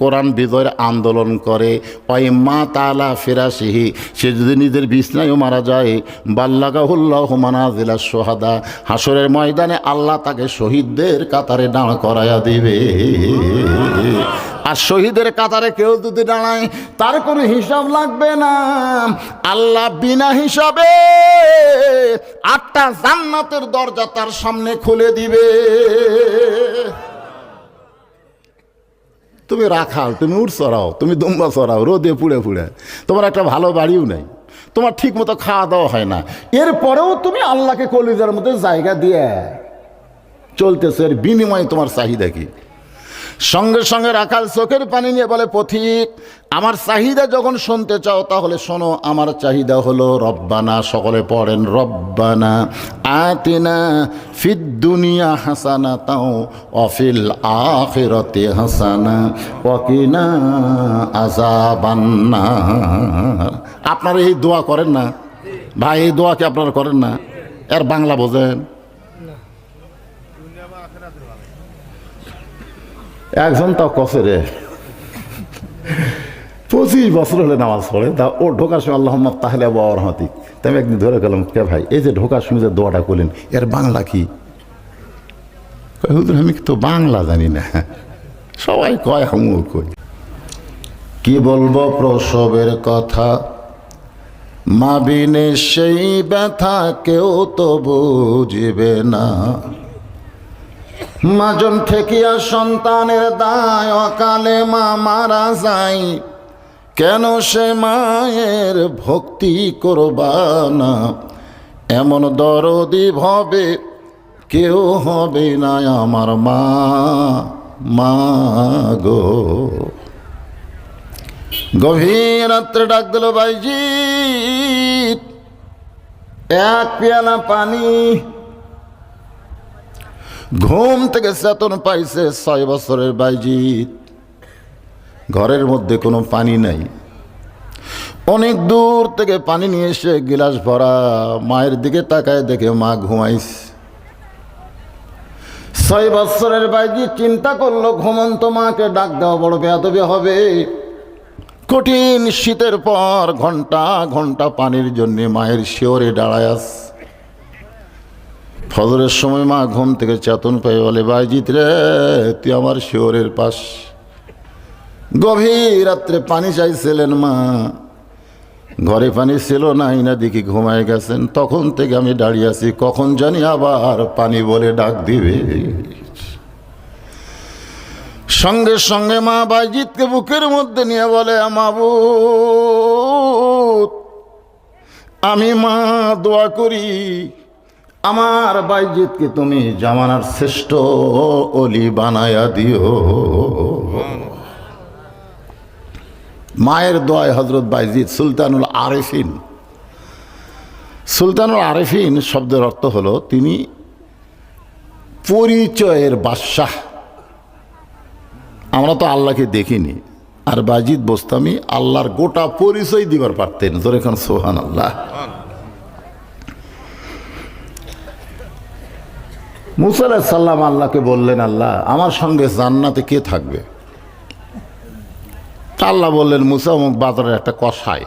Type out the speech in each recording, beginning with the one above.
কোরআন বিজয়ের আন্দোলন করে ওই মা তালা ফেরাসিহি, সে যদি নিজের বিছনায়ও মারা যায়, বাল্লাগাহুল্লাহ মানাজিলা সোহাদা হাসরের ময়দানে আল্লাহ তাকে শহীদদের কাতারে দাঁড় করাইয়া দিবে। আর শহীদের কাতারে কেউ যদি দাঁড়ায়, তার কোনো হিসাব লাগবে না। আল্লাহ বিনা হিসাবে আটটা জান্নাতের দরজা তার সামনে খুলে দিবে। তুমি রাখাল, তুমি উঠ সরাও, তুমি দুম্বা সরাও, রোদে পুড়ে পুড়ে। তোমার একটা ভালো বাড়িও নেই। তোমার ঠিক মতো খাওয়া দাওয়া হয় না। এরপরেও তুমি আল্লাহকে কলিজার মধ্যে জায়গা দিয়ে চলতেছে, এর বিনিময়ে তোমার চাহিদা কি? সঙ্গে সঙ্গে রাখাল চোখের পানি নিয়ে বলে, পথিক, আমার চাহিদা যখন শুনতে চাও, তাহলে শোনো, আমার চাহিদা হলো রব্বানা, সকলে পড়েন রব্বানা, আতিনা ফিদ দুনিয়া হাসানা তাও অফিল আখিরতে হাসানা ওয়াকিনা আজাবান্না আপনারা এই দোয়া করেন না? ভাই, এই দোয়া কি আপনারা করেন না? এর বাংলা বোঝেন। একজন তাও কসে রে। পঁচিশ বছর হলে নামাজ পড়ে, তা ও ঢোকার সময় আল্লাহ তাহলে আবু রহমাতিক। তাই আমি একদিন ধরে গেলাম, কে ভাই, এই যে ঢোকার সময় যে দোয়াটা করলেন, এর বাংলা কি? আমি তো বাংলা জানি না। সবাই কয় আমিও কই কি বলব প্রসবের কথা? মাবিনে সেই ব্যথা কেউ তো বুঝবে না। মাজন ঠেকিয়া সন্তানের দায় অকালে মা মারা যায়। কেন সে মায়ের ভক্তি করবানা এমন দরদি ভবে কেউ হবে না আমার মা। মা গো। গভীর রাত্রে ডাক দিল, ভাইজি, এক পেয়ালা পানি ঘুম থেকে চেতন পাইছে ছয় বছরের বাইজিৎ। ঘরের মধ্যে কোনো পানি নাই। অনেক দূর থেকে পানি নিয়ে এসে গিলাস ভরা মায়ের দিকে তাকায় দেখে মা ঘুমাইছে। ছয় বছরের বাইজি চিন্তা করল, ঘুমন্ত মাকে ডাক দেওয়া বড় বেয়াদবি হবে। কঠিন শীতের পর ঘণ্টা ঘণ্টা পানির জন্য মায়ের শিওরে দাঁড়ায় আস ফজরের সময় মা ঘুম থেকে চেতন পেয়ে বলে বাইজিৎ রে, তুই আমার শিওরের পাশ। গভীর রাত্রে পানি চাইছিলেন মা। ঘরে পানি ছিল নাই না, দেখি ঘুমায় গেছেন। তখন থেকে আমি দাঁড়িয়ে আছি, কখন জানি আবার পানি বলে ডাক দিবে। সঙ্গে সঙ্গে মা বাইজিৎকে বুকের মধ্যে নিয়ে বলে আমাবু আমি মা দোয়া করি আমার বাইজিৎকে তুমি জামানার শ্রেষ্ঠ অলি বানায়া দিও। মায়ের দোয়ায় হজরত বাইজিৎ সুলতানুল আরেফিন। সুলতানুল আরেফিন শব্দের অর্থ হলো তিনি পরিচয়ের বাদশাহ। আমরা তো আল্লাহকে দেখিনি। আর বাজিদ বোস্তামি আল্লাহর গোটা পরিচয় দিবার পারতেন। ধরে এখন সোহান আল্লাহ মুসা সাল্লাম আল্লাহকে বললেন, আল্লাহ, আমার সঙ্গে জান্নাতে কে থাকবে? আল্লাহ বললেন, মুসা অমুক বাজারের একটা কষাই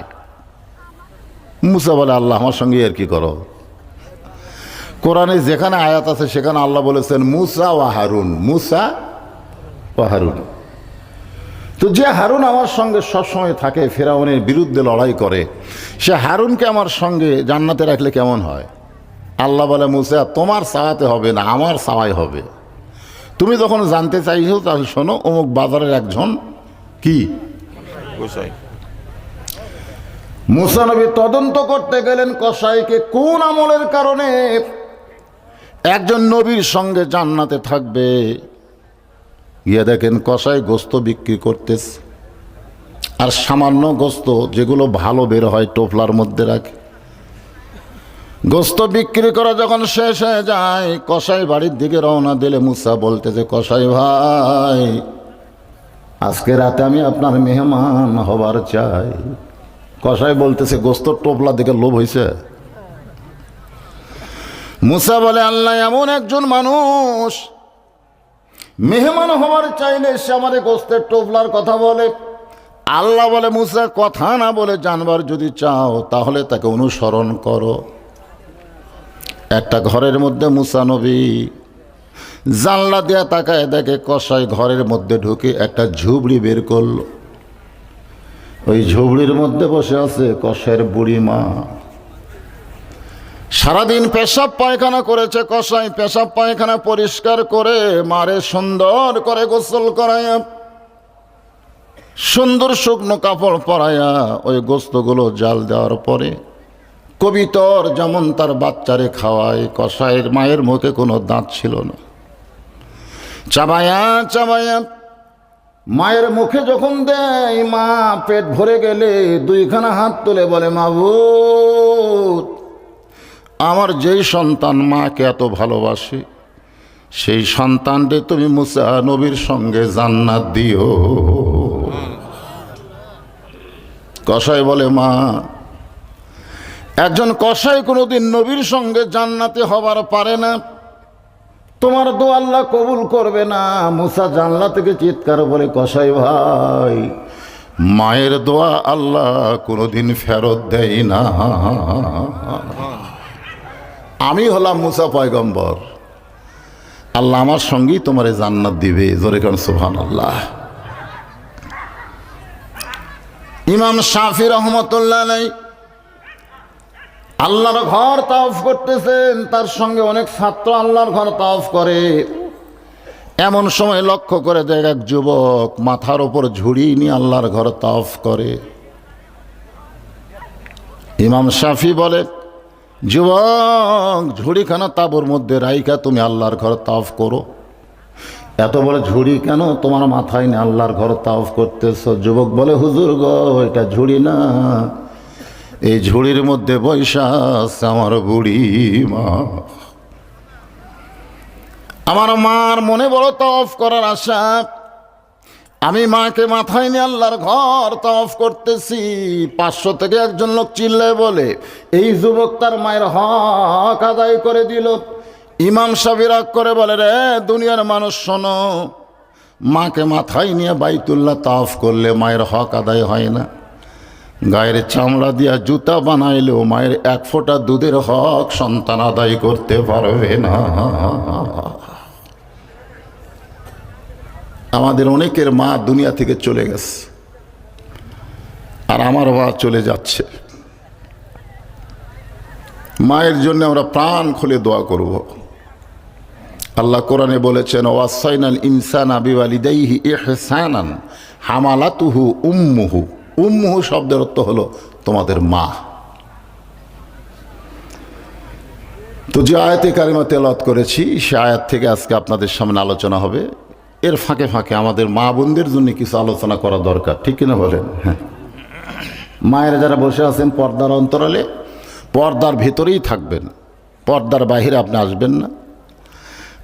মুসা বলে, আল্লাহ, আমার সঙ্গে আর কি করো? কোরআনে যেখানে আয়াত আছে, সেখানে আল্লাহ বলেছেন, মুসা ও হারুন, মুসা ও হারুন। তো যে হারুন আমার সঙ্গে সবসময় থাকে, ফেরাউনের বিরুদ্ধে লড়াই করে, সে হারুনকে আমার সঙ্গে জান্নাতে রাখলে কেমন হয়? আল্লাহ বলে মুসা তোমার চাওয়াতে হবে না আমার সাওয়াই হবে। তুমি যখন জানতে চাইছো তাহলে শোনো অমুক বাজারের একজন কি? মুসানবী তদন্ত করতে গেলেন কসাইকে কোন আমলের কারণে? একজন নবীর সঙ্গে জান্নাতে থাকবে। গিয়ে দেখেন কসাই গোস্ত বিক্রি করতেছে। আর সামান্য গোস্ত যেগুলো ভালো বের হয় টোপলার মধ্যে রাখে। গোস্ত বিক্রি করা যখন শেষ হয়ে যায়, কসাই বাড়ির দিকে রওনা দিলে মুসা বলতেছে কসাই ভাই, আজকে রাতে আমি আপনার মেহমান হবার চাই। কসাই বলতেছে গোস্তর টোপলা দিকে লোভ হয়েছে মুসা বলে, আল্লাহ, এমন একজন মানুষ, মেহমান হওয়ার চাইলে সে আমাদের গোস্তের টোপলার কথা বলে। আল্লাহ বলে, মুসা, কথা না বলে জানবার যদি চাও, তাহলে তাকে অনুসরণ করো। একটা ঘরের মধ্যে মুসা নবী। জানলা দেয়া তাকায় দেখে কষাই ঘরের মধ্যে ঢুকে একটা ঝুবড়ি বের করল। ওই ঝুবড়ির মধ্যে বসে আছে কষাইয়ের বুড়ি মা। সারাদিন পেশাব পায়খানা করেছে কষাই পেশাব পায়খানা পরিষ্কার করে মারে সুন্দর করে গোসল করাইয়া সুন্দর শুকনো কাপড় পরাইয়া ওই গোস্তগুলো জাল দেওয়ার পরে কবিতর যেমন তার বাচ্চারে খাওয়ায় কষাইয়ের মায়ের মুখে কোনো দাঁত ছিল না। চাবায়া চাবায়া, মায়ের মুখে যখন দেয়, মা পেট ভরে গেলে দুইখানা হাত তুলে বলে মাবুত আমার যেই সন্তান মাকে এত ভালোবাসে, সেই সন্তানটি তুমি মুসা নবীর সঙ্গে জান্নাত দিও। কসাই বলে, মা একজন কসাই কোনোদিন নবীর সঙ্গে জান্নাতে হবার পারে না। তোমার দো আল্লাহ কবুল করবে না। মুসা জানলা থেকে চিৎকার বলে, কসাই ভাই, মায়ের দোয়া আল্লাহ কোনোদিন ফেরত দেয় না। আমি হলাম মুসা পয়গম্বর। আল্লাহ আমার সঙ্গেই তোমারে জান্নাত দিবে। জোরে কারণ সুহান আল্লাহ ইমাম শাফি রহমতুল্লাহ নাই আল্লাহর ঘর তাওফ করতেছেন, তার সঙ্গে অনেক ছাত্র আল্লাহর ঘর তাওফ করে। এমন সময় লক্ষ্য করে দেখ এক যুবক মাথার ওপর ঝুড়ি নিয়ে আল্লাহর ঘর তাওফ করে। ইমাম শাফি বলে, যুবক, ঝুড়িখানা তাবুর মধ্যে রাইকা তুমি আল্লাহর ঘর তাওফ করো। এত বড় ঝুড়ি কেন তোমার মাথায় নিয়ে আল্লাহর ঘর তাওফ করতেছ? যুবক বলে, হুজুর গো, এটা ঝুড়ি না। এই ঝুড়ির মধ্যে বৈশা আমার বুড়ি মা। আমার মার মনে বড় তফ করার আশা। আমি মাকে মাথায় নিয়ে আল্লাহর ঘর তফ করতেছি। পাঁচশো থেকে একজন লোক চিল্লে বলে, এই যুবক তার মায়ের হক আদায় করে দিল। ইমাম সাবিরাগ করে বলে, রে দুনিয়ার মানুষ, শোনো। মাকে মাথায় নিয়ে বাইতুল্লাহ তফ করলে মায়ের হক আদায় হয় না। গায়ের চামড়া দিয়া জুতা বানাইলেও মায়ের এক ফোঁটা দুধের হক সন্তান আদায় করতে পারবে না। আমাদের অনেকের মা দুনিয়া থেকে চলে গেছে আর আমার মা চলে যাচ্ছে। মায়ের জন্য আমরা প্রাণ খুলে দোয়া করব। আল্লাহ কোরআনে বলেছেন, ওয়াসাইনাল ইনসান আবিওয়ালিদাইহি ইহসানান হামালাতুহু উম্মুহু। উম্মুহু শব্দের অর্থ হলো তোমাদের মা। তো যে আয়াতে কারিমা তেলত করেছি, সে আয়াত থেকে আজকে আপনাদের সামনে আলোচনা হবে। এর ফাঁকে ফাঁকে আমাদের মা বোনদের জন্য কিছু আলোচনা করা দরকার, ঠিক কিনা বলেন? হ্যাঁ। মায়েরা যারা বসে আছেন পর্দার অন্তরালে, পর্দার ভেতরেই থাকবেন, পর্দার বাহিরে আপনি আসবেন না।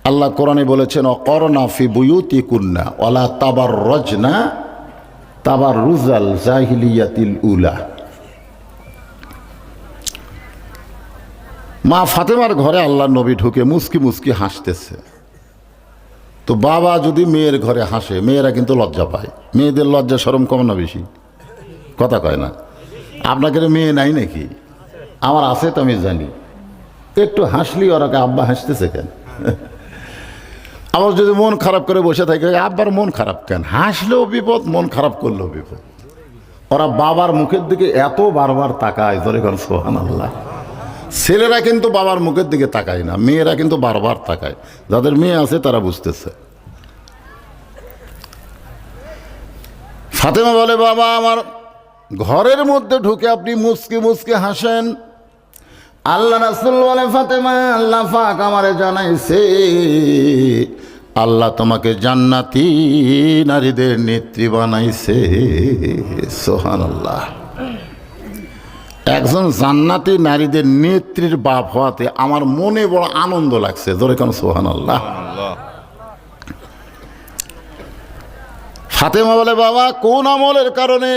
আল্লাহ কোরআনে বলেছেন, অকরনা ফি বুয়ুতি কুন্না ওলা তাবার রজনা তাবার রুজাল জাহিলিয়াতিল উলা। মা ফাতেমার ঘরে আল্লাহ নবী ঢুকে মুস্কি মুস্কি হাসতেছে। তো বাবা যদি মেয়ের ঘরে হাসে, মেয়েরা কিন্তু লজ্জা পায়। মেয়েদের লজ্জা সরম কম না বেশি? কথা কয় না। আপনাকে মেয়ে নাই নাকি? আমার আছে তো আমি জানি। একটু হাসলি ওরাকে আব্বা হাসতেছে কেন? আবার যদি মন খারাপ করে বসে থাকে, আব্বার মন খারাপ কেন? হাসলেও বিপদ, মন খারাপ করলেও বিপদ। ওরা বাবার মুখের দিকে এত বারবার তাকায় ধরে কোন সোহান আল্লাহ ছেলেরা কিন্তু বাবার মুখের দিকে তাকায় না, মেয়েরা কিন্তু বারবার তাকায়। যাদের মেয়ে আছে, তারা বুঝতেছে। ফাতেমা বলে, বাবা, আমার ঘরের মধ্যে ঢুকে আপনি মুসকে মুসকে হাসেন। আল্লাহ রাসুল বলে ফাতেমা, আল্লাহ ফাক আমারে জানাইছে, আল্লাহ তোমাকে জান্নাতি নারীদের নেত্রী বানাইছে। সোহান আল্লাহ একজন জান্নাতি নারীদের নেত্রীর বাপ হওয়াতে আমার মনে বড় আনন্দ লাগছে। ধরে কেন সোহান আল্লাহ ফাতেমা বলে, বাবা, কোন আমলের কারণে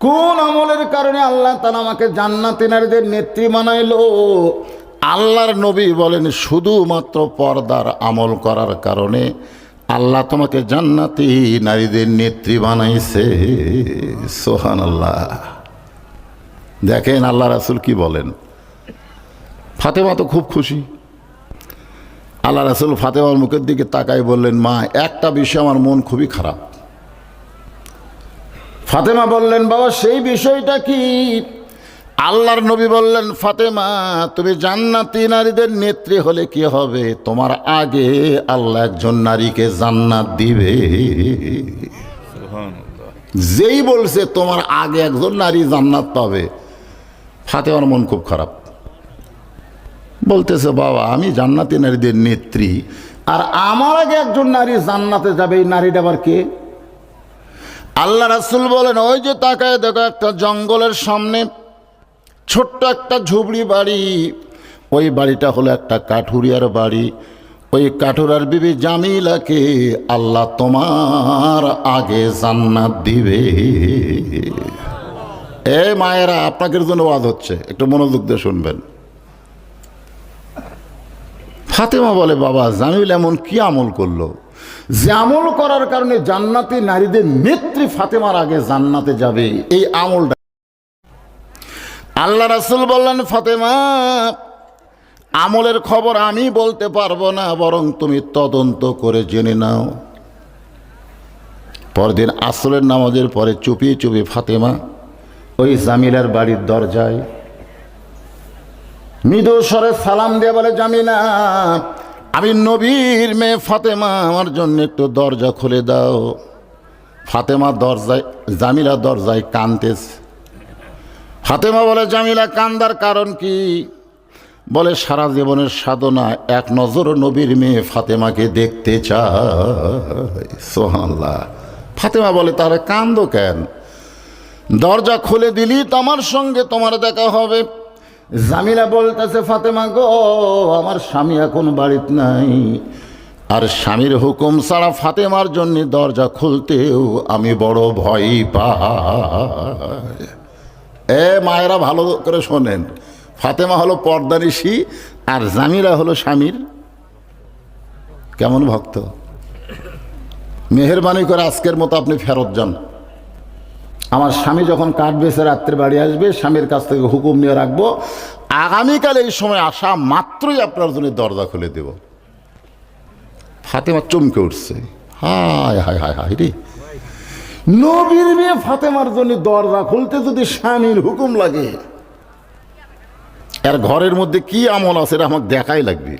কোন আমলের কারণে আল্লাহ তালা আমাকে জান্নাতি নারীদের নেত্রী বানাইলো? আল্লাহর নবী বলেন, শুধুমাত্র পর্দার আমল করার কারণে আল্লাহ তোমাকে জান্নাতি নারীদের নেত্রী বানাইছে। সোহান আল্লাহ দেখেন আল্লাহ রাসুল কি বলেন। ফাতেমা তো খুব খুশি। আল্লাহ রাসুল ফাতেমার মুখের দিকে তাকাই বললেন, মা, একটা বিষয় আমার মন খুবই খারাপ। ফাতেমা বললেন, বাবা, সেই বিষয়টা কি? আল্লাহর নবী বললেন, ফাতেমা, তুমি জান্নাতি নারীদের নেত্রী হলে কি হবে? তোমার আগে আল্লাহ একজন নারীকে জান্নাত দিবে। যেই বলছে, তোমার আগে একজন নারী জান্নাত পাবে। ফাতেমার মন খুব খারাপ। বলতেছে, বাবা, আমি জান্নাতি নারীদের নেত্রী, আর আমার আগে একজন নারী জান্নাতে যাবে, এই নারীটা আবার কে? আল্লাহ রাসুল বলেন, ওই যে তাকায় দেখো একটা জঙ্গলের সামনে ছোট্ট একটা ঝুবড়ি বাড়ি। ওই বাড়িটা হলো একটা কাঠুরিয়ার বাড়ি। ওই কাঠুরার বিবি জামিলাকে আল্লাহ তোমার আগে জান্নাত দিবে। এ মায়েরা, আপনাদের জন্য ওয়াজ হচ্ছে। একটু মনোযোগ দিয়ে শুনবেন। ফাতেমা বলে, বাবা, জামিল এমন কি আমল করল? যে আমল করার কারণে জান্নাতি নারীদের নেত্রী ফাতেমার আগে জান্নাতে যাবে। এই আমলটা। আল্লাহ রাসুল বললেন, ফাতেমা, আমলের খবর আমি বলতে পারব না, বরং তুমি তদন্ত করে জেনে নাও। পরদিন আসরের নামাজের পরে চুপিয়ে চুপিয়ে ফাতেমা ওই জামিলার বাড়ির দরজায় মৃদু স্বরে সালাম দিয়ে বলে, জামিলা আমি নবীর মেয়ে ফাতেমা, আমার জন্য একটু দরজা খুলে দাও। ফাতেমা দরজায়, জামিলা দরজায় কানতেছে। ফাতেমা বলে, জামিলা, কান্দার কারণ কি? বলে, সারা জীবনের সাধনা, এক নজর নবীর মেয়ে ফাতেমাকে দেখতে চায়। ফাতেমা বলে তারে কান্দ কেন? দরজা খুলে দিলি তোমার সঙ্গে তোমার দেখা হবে। জামিলা বলতেছে, ফাতেমা গো, আমার স্বামী এখন বাড়িতে নাই। আর স্বামীর হুকুম ছাড়া ফাতেমার জন্য দরজা খুলতেও আমি বড় ভয় পাই। এ মায়েরা ভালো করে শোনেন, ফাতেমা হলো পর্দানিশি আর জামিলা হলো স্বামীর। কেমন ভক্ত? মেহরবানি করে আজকের মতো আপনি ফেরত যান। আমার স্বামী যখন কাঠ বেছে রাত্রে বাড়ি আসবে, স্বামীর কাছ থেকে হুকুম নিয়ে রাখব, আগামীকাল এই সময় আসা মাত্রই আপনার জন্য দরজা খুলে দেব। ফাতেমা চমকে উঠছে। হায় হায় হায় হায় রে। নবীর মেয়ে ফাতেমার জন্য দরজা খুলতে যদি স্বামীর হুকুম লাগে, এর ঘরের মধ্যে কি আমল আছে এটা আমাকে দেখাই লাগবে।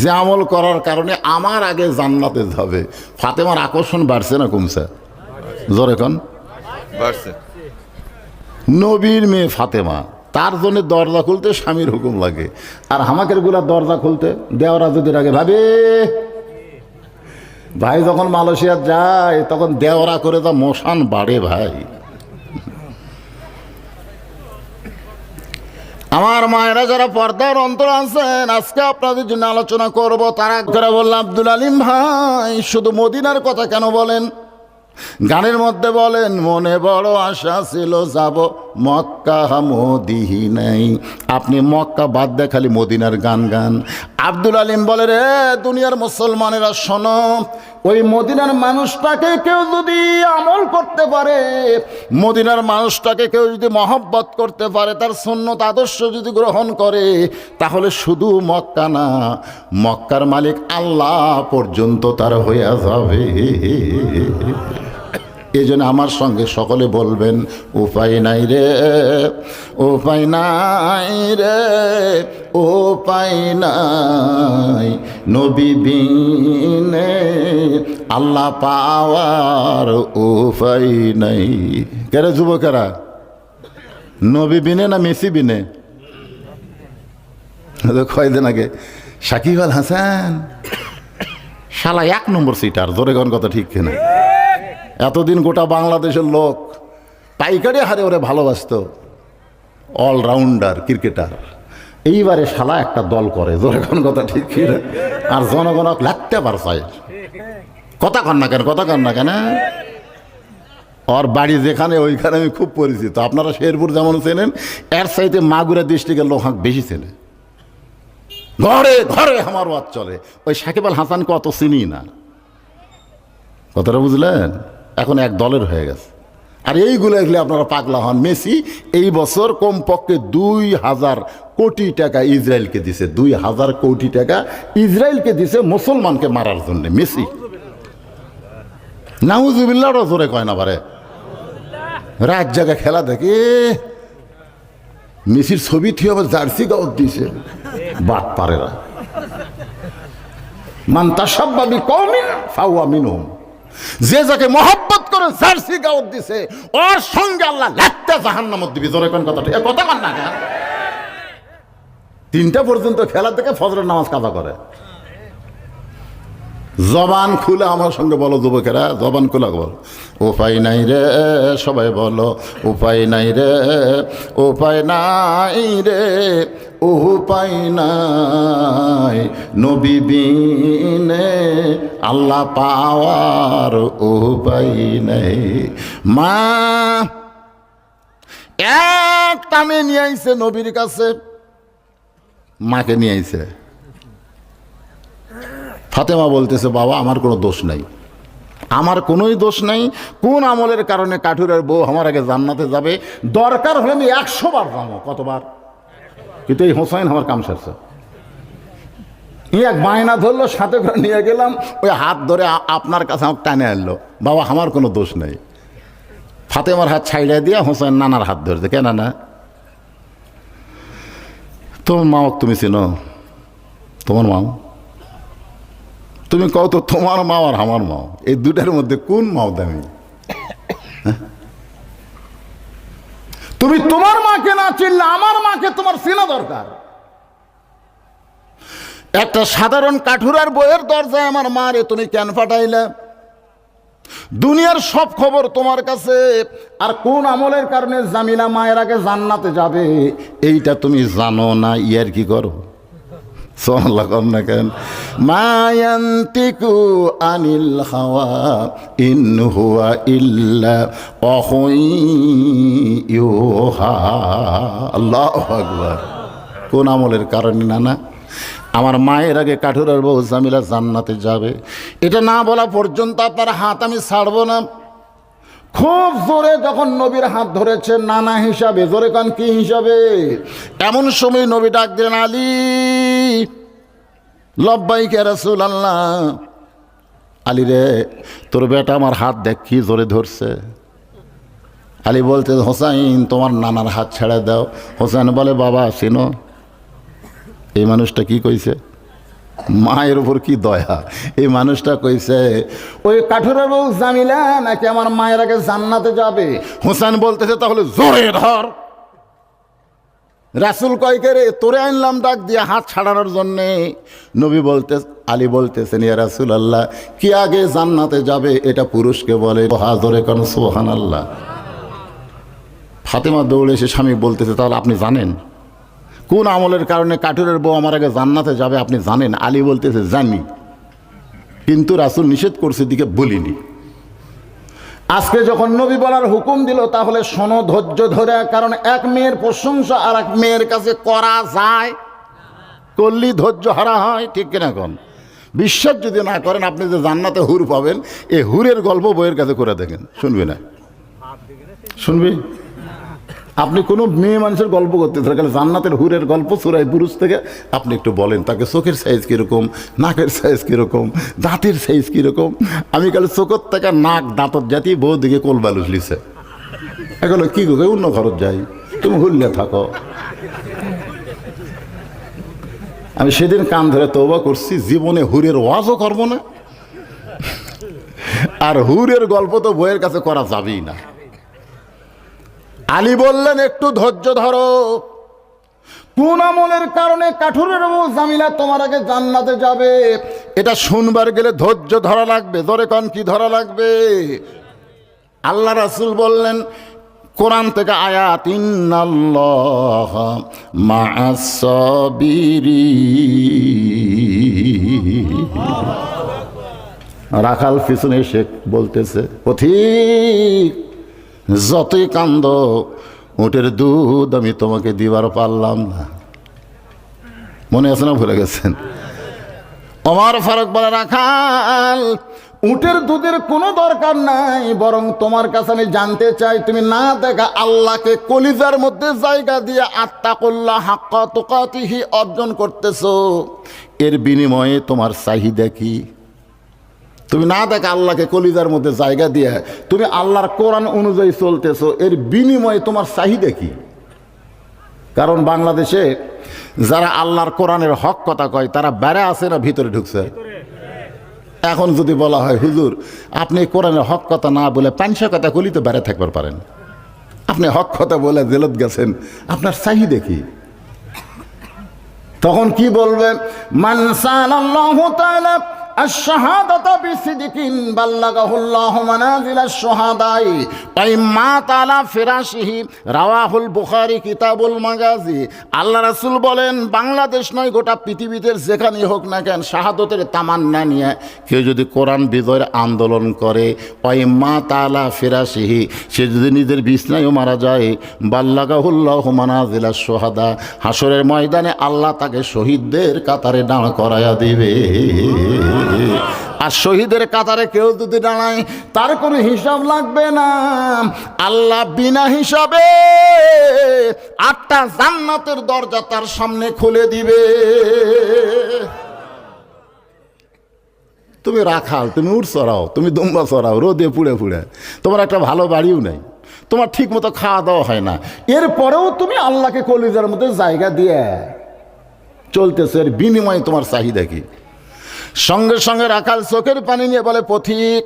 যে আমল করার কারণে আমার আগে জান্নাতে যাবে। ফাতেমার আকর্ষণ বাড়ছে না কমছে? জোরে কন। নবীর মেয়ে ফাতেমা, তার জন্য দরজা খুলতে স্বামীর হুকুম লাগে। আর হামাকেরগুলা দরজা খুলতে দেওয়ারা যদি লাগে ভাবে, ভাই যখন মালয়েশিয়া যায়, তখন দেওয়ারা করে তা মশান বাড়ে ভাই। আমার মায়েরা যারা পর্দার অন্তর আছেন আজকে আপনাদের জন্য আলোচনা করব, তারা বললাম, আব্দুল আলিম ভাই, শুধু মদিনার কথা কেন বলেন? গানের মধ্যে বলেন মনে বড় আশা ছিল যাব। মক্কা মদিহি নাই আপনি মক্কা বাদ দিয়ে খালি মদিনার গান গান। আব্দুল আলিম বলে, রে দুনিয়ার মুসলমানেরা, শোনো, ওই মদিনার মানুষটাকে কেউ যদি আমল করতে পারে, মদিনার মানুষটাকে কেউ যদি মহব্বত করতে পারে, তার সুন্নত আদর্শ যদি গ্রহণ করে, তাহলে শুধু মক্কা না, মক্কার মালিক আল্লাহ পর্যন্ত তার হইয়া যাবে। এই জন্য আমার সঙ্গে সকলে বলবেন, উপায় নাই রে, উপায় নাই রে, উপায় নাই। নবী বিনে আল্লাহ পাওয়ার উপায় নাই। কেরে যুবকেরা? নবী বিনে না মেসি বিনে? কয়দিন আগে? সাকিব আল হাসান। শালা এক নম্বর সিটার, জোরে গন কথা ঠিক কিনা? এতদিন গোটা বাংলাদেশের লোক পাইকারি হারে ওরে ভালোবাসত। অলরাউন্ডার ক্রিকেটার এইবারে শালা একটা দল করে জনগণ কথা ঠিক আর জনগণ লাগতে পারছে কথা কন না কেন, কথা কন না কেন? ওর বাড়ি যেখানে, ওইখানে আমি খুব পরিচিত। আপনারা শেরপুর যেমন চেনেন, এর সাইতে মাগুরা ডিস্ট্রিক্টের লোক হাঁক বেশি চেনে। ঘরে ঘরে আমার ওয়াজ চলে। ওই সাকিব আল হাসানকে অত চিনি না। কথাটা বুঝলেন? এখন এক দলের হয়ে গেছে। আর এইগুলো এগুলো আপনারা পাগলা হন। মেসি এই বছর কমপক্ষে দুই হাজার কোটি টাকা ইসরায়েলকে দিছে। দুই হাজার কোটি টাকা ইসরায়েলকে দিছে মুসলমানকে মারার জন্য। মেসি। নাউজুবিল্লাহরও জোরে কয় না পারে রাত জায়গা খেলা দেখে, মেসির ছবি ঠিক আবার জার্সি গাওয়ার দিছে। বাদ পারেরা। মান তাসাব্বাবি কওমিন ফাওয়া মিনহুম। যে যাকে মহব্বত করে জার্সি গাওয়ার দিছে, ওর সঙ্গে আল্লাহ লাগতে জাহান্নামত দিবি। জোরে কোন কথাটা। এ কথা কন না কেন? তিনটা পর্যন্ত খেলা থেকে ফজরের নামাজ কাজা করে। জবান খুলে আমার সঙ্গে বলো যুবকেরা, জবান খুলে বল। উপায় নাই রে, সবাই বলো, উপায় নাই রে, উপায় নাই রে। উপায় নাই নবী আল্লাহ পাওয়ার উপায় নেই। মা, এক টানে নিয়ে আইছে নবীর কাছে। মাকে নিয়ে আইছে। ফাতেমা বলতেছে, বাবা, আমার কোনো দোষ নাই। আমার কোনোই দোষ নাই। কোন আমলের কারণে কাঠুরের বউ আমার আগে জান্নাতে যাবে? দরকার হলে আমি একশো বার যাব কতবার? কিন্তু এই হোসাইন আমার কাম সারছে। ই এক বায়না ধরলো, সাথে করে নিয়ে গেলাম, ওই হাত ধরে আপনার কাছে আমাকে টানে আনলো। বাবা, আমার কোনো দোষ নেই। ফাতেমার হাত ছাইড়া দিয়ে হোসেন নানার হাত ধরছে। কেন না? তোমার মাও তুমি চিনো? তোমার মাও তুমি কও তো তোমার মাও আর আমার মাও এই দুটার মধ্যে কোন মাও দামি তুমি তোমার মাকে না চিনলে আমার মাকে তোমার চেনা দরকার। একটা সাধারণ কাঠুরার বইয়ের দরজায় আমার মা রে, তুমি কেন ফাটাইলে? দুনিয়ার সব খবর তোমার কাছে, আর কোন আমলের কারণে জামিলা মায়ের আগে জান্নাতে যাবে, এইটা তুমি জানো না, ইয়ার কি করো? না কেন? আনিল হাওয়া, ইন হুয়া ইল্লা অহই কোন আমলের কারণে না না? আমার মায়ের আগে কাঠুরার বউ জামিলা জান্নাতে যাবে। এটা না বলা পর্যন্ত আপনার হাত আমি ছাড়বো না। খুব জোরে যখন নবীর হাত ধরেছে, নানা হিসাবে, জোরে কান কি হিসাবে? এমন সময় নবী ডাক দিলেন, আলী লব্বাই রসুল আল্লাহ আলী রে, তোর বেটা আমার হাত দেখ কি জোরে ধরছে। আলী বলতে, হোসাইন, তোমার নানার হাত ছেড়ে দাও। হোসাইন বলে, বাবা, চিনো, এই মানুষটা কি কইছে? মায়ের উপর কি দয়া? এই মানুষটা কইছে, ওই কাঠুরের বউ জামিলা নাকি আমার মায়ের আগে জান্নাতে যাবে? হোসেন বলতেছে, তাহলে জোরে ধর। রাসুল কয়কে রে, তোরে আনলাম ডাক দিয়ে হাত ছাড়ানোর জন্যে। নবী বলতে, আলী বলতেছেন, ইয়া রাসুল আল্লাহ কি আগে জান্নাতে যাবে? এটা পুরুষকে বলে, হাজরে কেন সোহান আল্লাহ ফাতেমা দৌড়ে এসে স্বামী বলতেছে, তাহলে আপনি জানেন? কোন আমলের কারণে কাঠুরের বউ আমার আগে জান্নাতে যাবে আপনি জানেন? আলী বলতেছে, জানি। কিন্তু রাসুল নিষেধ করছে দিকে বলিনি। আজকে যখন নবী বলার হুকুম দিল, তাহলে শোনো ধৈর্য ধরে, কারণ এক মেয়ের প্রশংসা আর এক মেয়ের কাছে করা যায়। করলি ধৈর্য হারা হয়, ঠিক কিনা কোন? বিশ্বাস যদি না করেন, আপনি যে জান্নাতে হুর পাবেন, এ হুরের গল্প বইয়ের কাছে করে দেখেন। শুনবি না? শুনবি? আপনি কোনো মেয়ে মানুষের গল্প করতে থাকেন জান্নাতের হুরের গল্প সুরাই পুরুষ থেকে আপনি একটু বলেন, তাকে চোখের সাইজ কীরকম, নাকের সাইজ কীরকম, দাঁতের সাইজ কীরকম? আমি কালে চোখের থেকে নাক, দাঁতর জাতি বউ দিকে কোল বালুস লিছে। এগুলো কি গো অন্য ঘরত যাই? তুমি হুললে থাকো। আমি সেদিন কান ধরে তৌবা করছি, জীবনে হুরের ওয়াজও করব না। আর হুরের গল্প তো বইয়ের কাছে করা যাবেই না। আলী বললেন, একটু ধৈর্য ধরো। কোন আমলের কারণে কাঠুরের জামিলা তোমার আগে জান্নাতে যাবে? এটা শুনবার গেলে ধৈর্য ধরা লাগবে। ধরে কন, কি ধরা লাগবে? আল্লাহ রাসুল বললেন, কোরআন থেকে আয়াত রাখাল পিছনে শেখ বলতেছে, পথিক যতই কান্দ, উটের দুধ আমি তোমাকে দিবার পারলাম না। মনে আছে না ভুলে গেছেন? অমর ফারুক বলে, রাখাল, উটের দুধের কোনো দরকার নাই, বরং তোমার কাছে আমি জানতে চাই, তুমি না দেখা আল্লাহকে কলিজার মধ্যে জায়গা দিয়ে আত্মা করল্লা হাক্কা তোকাতিহি অর্জন করতেছো। এর বিনিময়ে তোমার চাহিদা কি? তুমি না দেখে আল্লাহকে কলিজার মধ্যে জায়গা দিয়ে তুমি আল্লাহর কোরআন অনুযায়ী চলতেছো, এর বিনিময়ে তোমার চাহিদা কি? কারণ বাংলাদেশে যারা আল্লাহর কোরআনের হক কথা কয়, তারা বেড়ে আছে না ভিতরে ঢুকছে? এখন যদি বলা হয়, হুজুর, আপনি কোরআনের হক কথা না বলে পাঁচশো কথা কলি তো বেড়ে থাকবার পারেন। আপনি হক কথা বলে জেলত গেছেন, আপনার চাহিদা কি? তখন কি বলবেন মানসান আল্লাহ الشهادة بصدق بلغه الله منازل الشهداء وإما تعالى فراشه رواه البخاري كتاب المغازي আল্লাহ রাসূল বলেন বাংলাদেশ নয় গোটা পৃথিবীতে যেখানেই হোক না কেন শাহাদতের তামান্না নিয়ে কেউ যদি কোরআন বিজয়ের আন্দোলন করে ওই মা তালা ফেরাসিহি সে যদি নিজের বিছনায়ও মারা যায় বাল্লাগাহুল্লাহ মানাজিলা সোহাদা হাসরের ময়দানে আল্লাহ তাকে শহীদদের কাতারে দাঁড় করাইয়া দিবে আর শহীদের কাতারে কেউ যদি দাঁড়ায়, তার কোনো হিসাব লাগবে না। আল্লাহ বিনা হিসাবে আটটা জান্নাতের দরজা তার সামনে খুলে দিবে। তুমি রাখাল, তুমি উঠ চড়াও তুমি দুম্বা চড়াও রোদে পুড়ে পুড়ে। তোমার একটা ভালো বাড়িও নেই, তোমার ঠিক মতো খাওয়া দাওয়া হয় না। এরপরেও তুমি আল্লাহকে কলিজার মধ্যে জায়গা দিয়ে, চলতেছে এর বিনিময়ে তোমার চাহিদা কি? সঙ্গে সঙ্গে রাখাল চোখের পানি নিয়ে বলে, পথিক,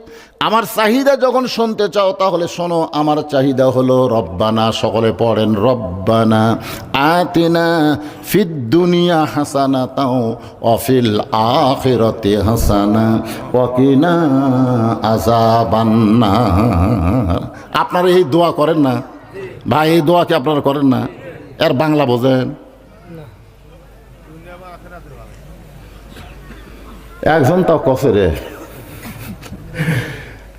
আমার চাহিদা যখন শুনতে চাও, তাহলে শোনো, আমার চাহিদা হলো রব্বানা, সকলে পড়েন রব্বানা, আতিনা ফিদ দুনিয়া হাসানা তাও অফিল আখিরতে হাসানা, ওয়াকিনা আজাবান্না আপনারা এই দোয়া করেন না? ভাই, এই দোয়া কি আপনারা করেন না? এর বাংলা বোঝেন। একজন তাও কসে রে।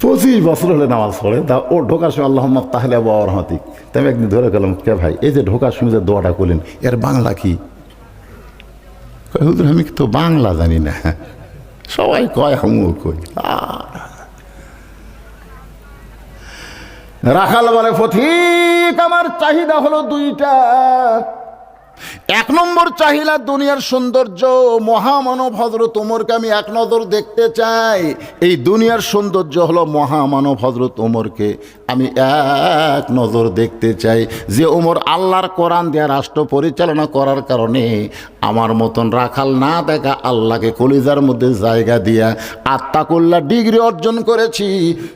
পঁচিশ বছর হলে নামাজ পড়ে, তা ও ঢোকার সময় আল্লাহ তাহলে বাবার হাতিক তাই একদিন ধরে গেলাম, কে ভাই, এই যে ঢোকার সময় যে দোয়াটা করলেন, এর বাংলা কি? আমি তো বাংলা জানি না। সবাই কয়, আমিও কই। রাখাল বলে ফথিক আমার চাহিদা হলো দুইটা। এক নম্বর চাহিলা দুনিয়ার সৌন্দর্য। মহামানব হজরত ওমরকে আমি এক নজর দেখতে চাই। এই দুনিয়ার সৌন্দর্য হলো মহামানব হজরত ওমরকে আমি এক নজর দেখতে চাই। যে ওমর আল্লাহর কোরআন দেয়া রাষ্ট্র পরিচালনা করার কারণে আমার মতন রাখাল না দেখা আল্লাহকে কলিজার মধ্যে জায়গা দিয়া আত্মাকুল্লা ডিগ্রি অর্জন করেছি,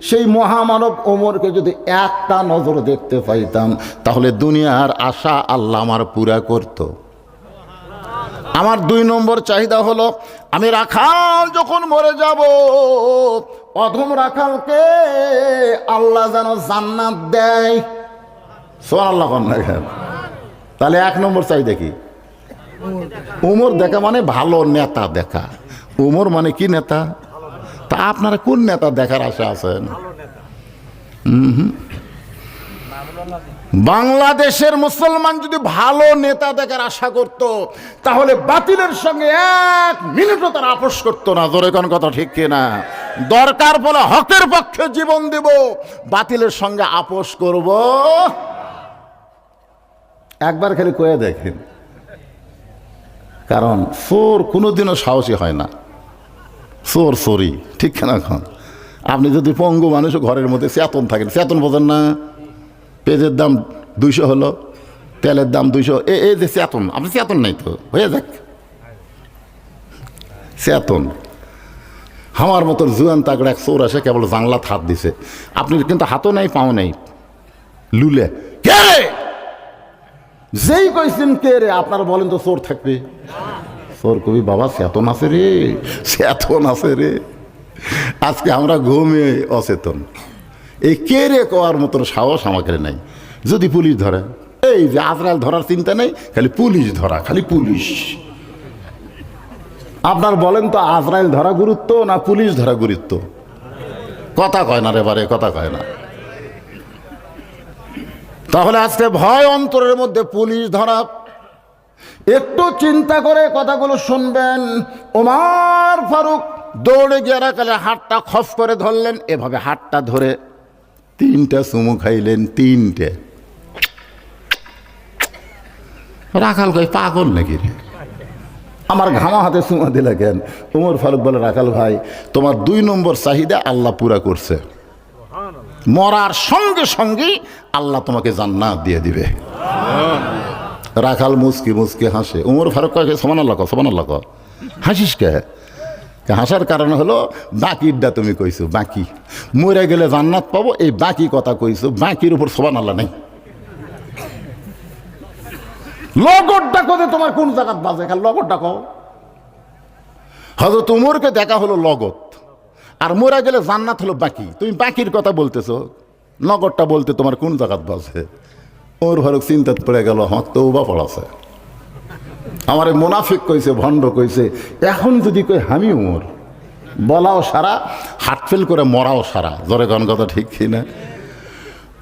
সেই মহামানব ওমরকে যদি একটা নজর দেখতে পাইতাম, তাহলে দুনিয়ার আশা আল্লাহ আমার পুরা করত। আমার দুই নম্বর চাহিদা হলো, আমি রাখাল যখন মরে যাব অধম রাখালকে আল্লাহ যেন জান্নাত দেয়। সোয়ান আল্লাহ তাহলে এক নম্বর চাহিদা কি? উমর দেখা মানে ভালো নেতা দেখা। উমর মানে কি নেতা? তা আপনারা কোন নেতা দেখার আশা আছেন? হুম হুম। বাংলাদেশের মুসলমান যদি ভালো নেতা দেখার আশা করত, তাহলে বাতিলের সঙ্গে এক মিনিটও তারা আপোষ করতো না। জোরে কোন কথা ঠিক কিনা? দরকার বলে হকের পক্ষে জীবন দেব, বাতিলের সঙ্গে আপোষ করব। একবার খালি কয়ে দেখেন। কারণ চোর কোনোদিনও সাহসী হয় না। চোর চোরি ঠিক কিনা এখন? আপনি যদি পঙ্গু মানুষ ঘরের মধ্যে চেতন থাকেন, চেতন বোঝেন না। পেঁয়াজের দাম দুইশো হলো, তেলের দাম দুইশো। এ এই যে চেতন আপনি চেতন নাই তো, হয়ে যাক। চেতন আমার মতন জুয়ান তাগড়া এক চোর আসে, কেবল জাংলা হাত দিছে। আপনি কিন্তু হাতও নাই, পাও নাই। লুলে, কে রে? যেই কইছেন কে রে? আপনারা বলেন তো চোর থাকবে। চোর কবি বাবা চেতন আছে রে চেতন আছে রে। আজকে আমরা ঘুমে অচেতন। এই কে রে কোয়ার মতন সাহস আমাকে নাই? যদি পুলিশ ধরে। এই যে আজরাল ধরার চিন্তা নেই, খালি পুলিশ ধরা, খালি পুলিশ। আপনার বলেন তো আজরাইল ধরা গুরুত্ব না পুলিশ ধরা গুরুত্ব? কথা কয় না রে বারে, কথা কয় না। তাহলে আজকে ভয় অন্তরের মধ্যে পুলিশ ধরা। একটু চিন্তা করে কথাগুলো শুনবেন। ওমার ফারুক দৌড়ে গিয়ে রাখালে হাতটা খস করে ধরলেন, এভাবে হাতটা ধরে তিনটা চুমু খাইলেন, তিনটে। রাখাল কই পাগল নাকি রে? আমার ঘামা হাতে চুমা দিলে কেন? উমর ফারুক বলে, রাখাল ভাই, তোমার দুই নম্বর চাহিদা আল্লাহ পুরা করছে। মরার সঙ্গে সঙ্গেই আল্লাহ তোমাকে জান্নাত দিয়ে দিবে। রাখাল মুসকি মুসকি হাসে। উমর ফারুক কয়েক সমান আল্লাহ সমান আল্লাহ হাসিস কে? হাসার কারণ হলো, বাকিরটা তুমি কইছো, বাকি। মরে গেলে জান্নাত পাবো, এই বাকি কথা কইছো, বাকির উপর সমান আল্লাহ নাই। লগরটা কোথায় তোমার কোন জায়গাত বাজে? খাল লগরটা কও। হয়তো উমরকে দেখা হলো লগত। আর মরে গেলে জান্নাত হলো বাকি। তুমি বাকির কথা বলতেছো নগরটা বলতে, তোমার কোন জায়গাত বাজে? ওর ফারুক চিন্তাত পড়ে গেল হক তো বা পড়াছে। আমার মুনাফিক কইছে, ভণ্ড কইছে। এখন যদি কই আমি উমর, বলাও সারা হাটফেল করে মরাও সারা। জরে গণ কথা ঠিক কি না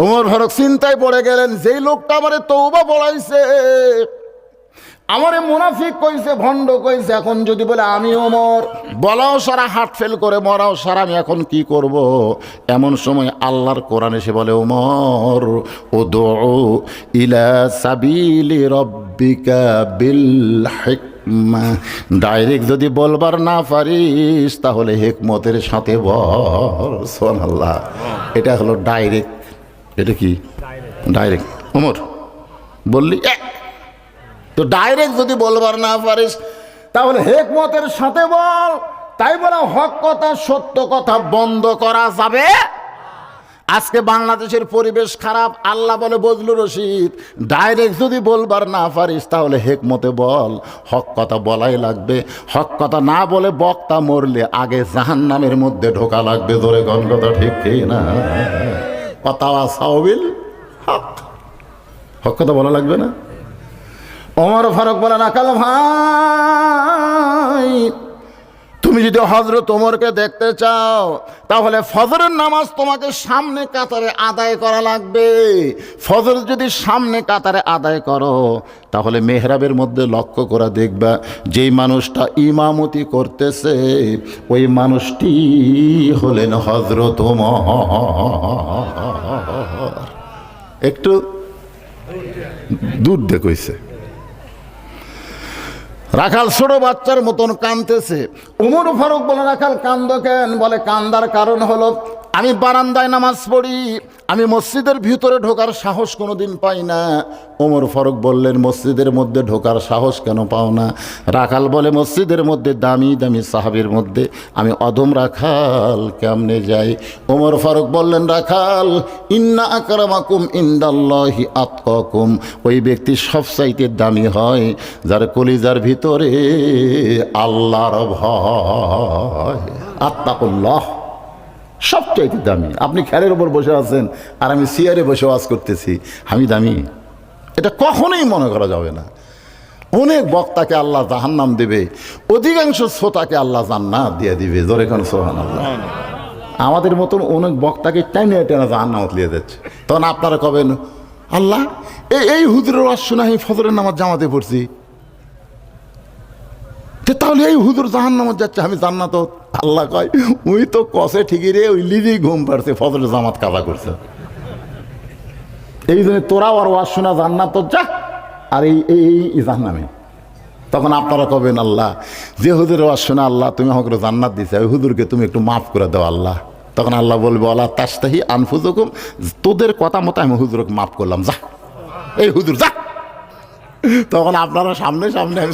উমর ফারুক চিন্তায় পড়ে গেলেন, যেই লোকটা আমারে তৌবা পড়াইছে আমারে মুনাফিক কইছে, ভণ্ড কইছে, এখন যদি বলে আমি ওমর, বলাও সারা হাট ফেল করে, মরাও সারা, আমি এখন কি করব? এমন সময় আল্লাহর কোরআন এসে বলে, ওমর ও দো ইলা সাবিলি রব্বিকা বিল ডাইরেক্ট যদি বলবার না পারিস, তাহলে হেকমতের সাথে বল সোহানাল্লাহ এটা হলো ডাইরেক্ট এটা কি? ডাইরেক্ট ওমর, বললি এক তো ডাইরেক্ট যদি বলবার না পারিস, তাহলে হেকমতের সাথে বল। তাই বলে হক কথা, সত্য কথা বন্ধ করা যাবে? আজকে বাংলাদেশের পরিবেশ খারাপ, আল্লাহ বলে বজলুর রশিদ। ডাইরেক্ট যদি বলবার না পারিস, তাহলে হেকমতে বল। হক কথা বলাই লাগবে। হক কথা না বলে বক্তা মরলে আগে জাহান নামের মধ্যে ঢোকা লাগবে। ধরে গণ কথা ঠিক না? কথা হক। হক কথা বলা লাগবে না? অমর ফারুক বলে রাখাল ভাই, তুমি যদি হজরত ওমরকে দেখতে চাও, তাহলে ফজরের নামাজ তোমাকে সামনে কাতারে আদায় করা লাগবে। ফজর যদি সামনে কাতারে আদায় করো, তাহলে মেহরাবের মধ্যে লক্ষ্য করা দেখবা, যেই মানুষটা ইমামতি করতেছে, ওই মানুষটি হলেন হজরত একটু দূর দেখইছে রাখাল ছোট বাচ্চার মতন কানতেছে। উমর ফারুক বলে, রাখাল, কান্দ কেন? বলে, কান্দার কারণ হলো, আমি বারান্দায় নামাজ পড়ি আমি মসজিদের ভিতরে ঢোকার সাহস কোনোদিন পাই না। ওমর ফারুক বললেন, মসজিদের মধ্যে ঢোকার সাহস কেন পাও না? রাখাল বলে, মসজিদের মধ্যে দামি দামি সাহাবের মধ্যে আমি অধম রাখাল কেমনে যাই? ওমর ফারুক বললেন, রাখাল, ইন্না আকরামাকুম ইন্দাল্লাহি আতকাকুম। ওই ব্যক্তি সবচাইতে দামি হয়, যার কলিজার ভিতরে আল্লাহর ভয়। আত্মাকুল্লাহ। সবচাইতে দামি। আপনি খেলের ওপর বসে আছেন, আর আমি চেয়ারে বসে ওয়াজ করতেছি। আমি দামি। এটা কখনোই মনে করা যাবে না। অনেক বক্তাকে আল্লাহ জাহান্নাম দেবে। অধিকাংশ শ্রোতাকে আল্লাহ জান্নাত দিয়ে দিবে। জোরে কোন সোহান আল্লাহ আমাদের মতন অনেক বক্তাকে টেনে টেনে জাহান্নামত লিয়ে যাচ্ছে। তখন আপনারা কবেন, আল্লাহ এই এই হুজুরের ওয়াজ শুনে আমি ফজরের নামাজ জামাতে পড়ছি। যে তাহলে এই হুজুর জাহান নামাজ যাচ্ছে, আমি জান্নাত আল্লাহ কয় উই তো কষে ঠিকই রে, ওই লিজেই ঘুম পাড়ছে ফজরের জামাত কাজা করছে। এই জন্য তোরাও আর ওয়াজ শোনা জান্নাত যা। আর এই এই জাহান্নামে। তখন আপনারা কবেন, আল্লাহ, যে হুজুরের ওয়াজ শোনা, আল্লাহ, তুমি আমাকে জান্নাত দিছে ওই হুজুরকে তুমি একটু মাফ করে দাও, আল্লাহ। তখন আল্লাহ বলবে আল্লাহ তাস্তাহি আনফুজুকুম তোদের কথা মতো আমি হুজুরকে মাফ করলাম, যা। এই হুজুর, যা। তখন আপনারা সামনে সামনে, আমি